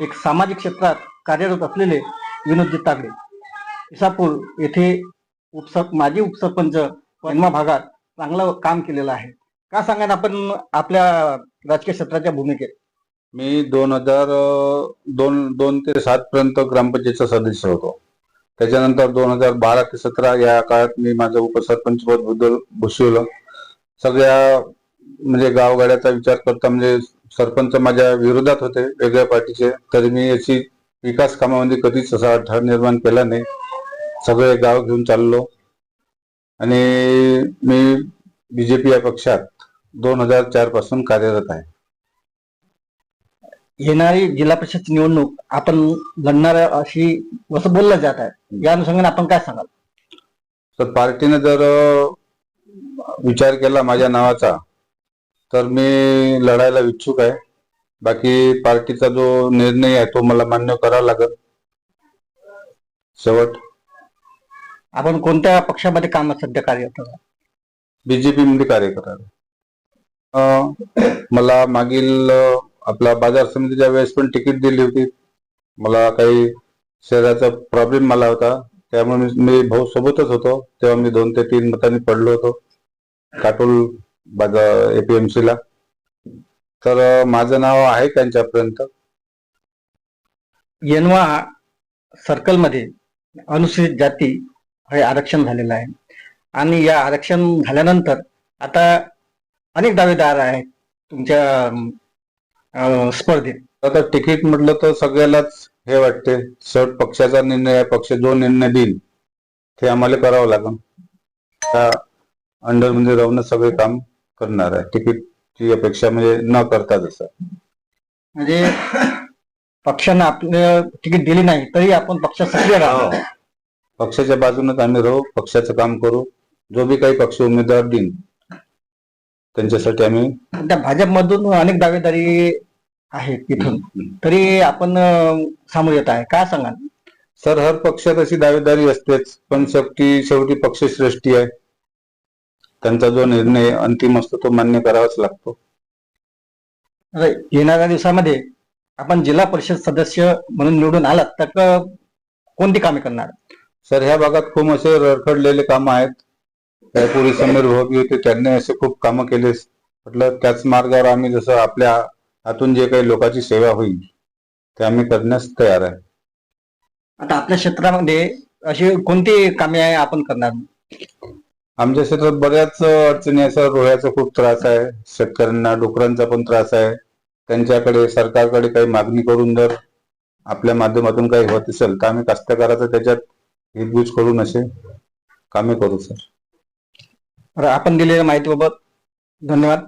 एक सामाजिक क्षेत्रात कार्यरत असलेले विनोदजी तागडे. इसापूर येथे उपसर माजी उपसरपंच पन्मा भागात चांगलं काम केलेलं आहे. का सांगा आपण आपल्या राजकीय क्षेत्राच्या भूमिकेत? मी दोन हजार दोन दोन ते सात पर्यंत ग्रामपंचायतचा सदस्य होतो. त्याच्यानंतर दोन हजार बारा ते सतरा या काळात मी माझं उपसरपंच पदबद्दल भूषवलं सगळ्या म्हणजे गावगाड्याचा विचार करता म्हणजे सरपंच माझ्या विरोधात होते वेगळ्या पार्टीचे. तरी मी याची विकास कामामध्ये कधीच असा अडथळा निर्माण केला नाही. सगळे गाव घेऊन चाललो. आणि मी बीजेपी या पक्षात दोन हजार चारपासून कार्यरत आहे. येणारी जिल्हा परिषद निवडणूक आपण लढणार अशी असं बोललं जात आहे. या अनुषंगाने आपण काय सांगाल? तर पार्टीने जर विचार केला माझ्या नावाचा तर मी लढायला इच्छुक आहे. बाकी पार्टीचा जो निर्णय आहे तो मला मान्य करावा लागेल. शेवट. आपण कोणत्या पक्षामध्ये काम सध्या आहात? बीजेपी मध्ये कार्य करावे मला मागील आपला बाजार समितीच्या वेळेस पण तिकीट दिली होती मला काही शहराचा प्रॉब्लेम मला होता. त्यामुळे मी- मी भाऊ सोबतच होतो. तेव्हा मी दोन ते तीन मतांनी पडलो होतो. काटोल बाजार एपीएमसी ला. तर माझं नाव आहे त्यांच्यापर्यंत. येनवा सर्कलमध्ये अनुसूचित जाती हे आरक्षण झालेलं आहे. आणि या आरक्षण झाल्यानंतर आता अनेक दावेदार आहेत तुमच्या स्पर्धेत. आता तिकीट म्हटलं तर सगळ्यालाच हे वाटते. शेवट पक्षाचा निर्णय पक्ष जो निर्णय देईल ते आम्हाला करावं लागेल. त्या अंडरमध्ये राहून सगळे काम करणार आहे. तिकीटची अपेक्षा म्हणजे न करता जसं. म्हणजे पक्षानं आपलं तिकीट दिली नाही तरी आपण पक्षात सक्रिय राहतो पक्षाच्या बाजूनच आम्ही राहू पक्षाचं काम करू. जो बी काही पक्ष उमेदवार देईन त्यांच्यासाठी आम्ही त्या भाजपमधून अनेक दावेदारी आहेत तिथून. तरी आपण सामोर येत आहे. काय सांगाल? सर हर पक्षात अशी दावेदारी असतेच पण शेवटी शेवटी पक्षश्रेष्ठी आहे. त्यांचा जो निर्णय अंतिम असतो तो मान्य करावाच लागतो. येणाऱ्या दिवसामध्ये आपण जिल्हा परिषद सदस्य म्हणून निवडून आलात तर कोणती कामे करणार? सर ह्या भागात खूप असे रखडलेले काम आहेत. त्यापूर्वी समीर भाऊ होते त्यांनी असे खूप कामं केले. म्हटलं त्याच मार्गावर आम्ही जसं आपल्या हातून जे काही लोकांची सेवा होईल ते आम्ही करण्यास तयार आहे. आता आपल्या क्षेत्रामध्ये अशी कोणती कामे आहे आपण करणार? आमच्या क्षेत्रात बऱ्याच अडचणी असतात रोह्याचा खूप त्रास आहे. शेतकऱ्यांना डुकरांचा पण त्रास आहे. त्यांच्याकडे सरकारकडे काही मागणी करून जर आपल्या माध्यमातून काही होत असेल तर आम्ही कास्तकाराचं त्याच्यात हितगुज करून असे कामे करू सर. तर आपण दिलेल्या माहितीबाबत धन्यवाद.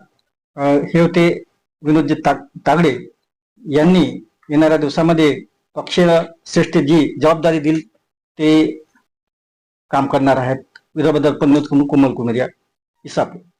अं, हे होते विनोदजी ताग- तागडे यांनी येणाऱ्या दिवसामध्ये पक्ष श्रेष्ठ जी जबाबदारी दिली ते काम करणार आहेत. विधाबद्दल पन्नोत कुमार कुमेरिया इसापूर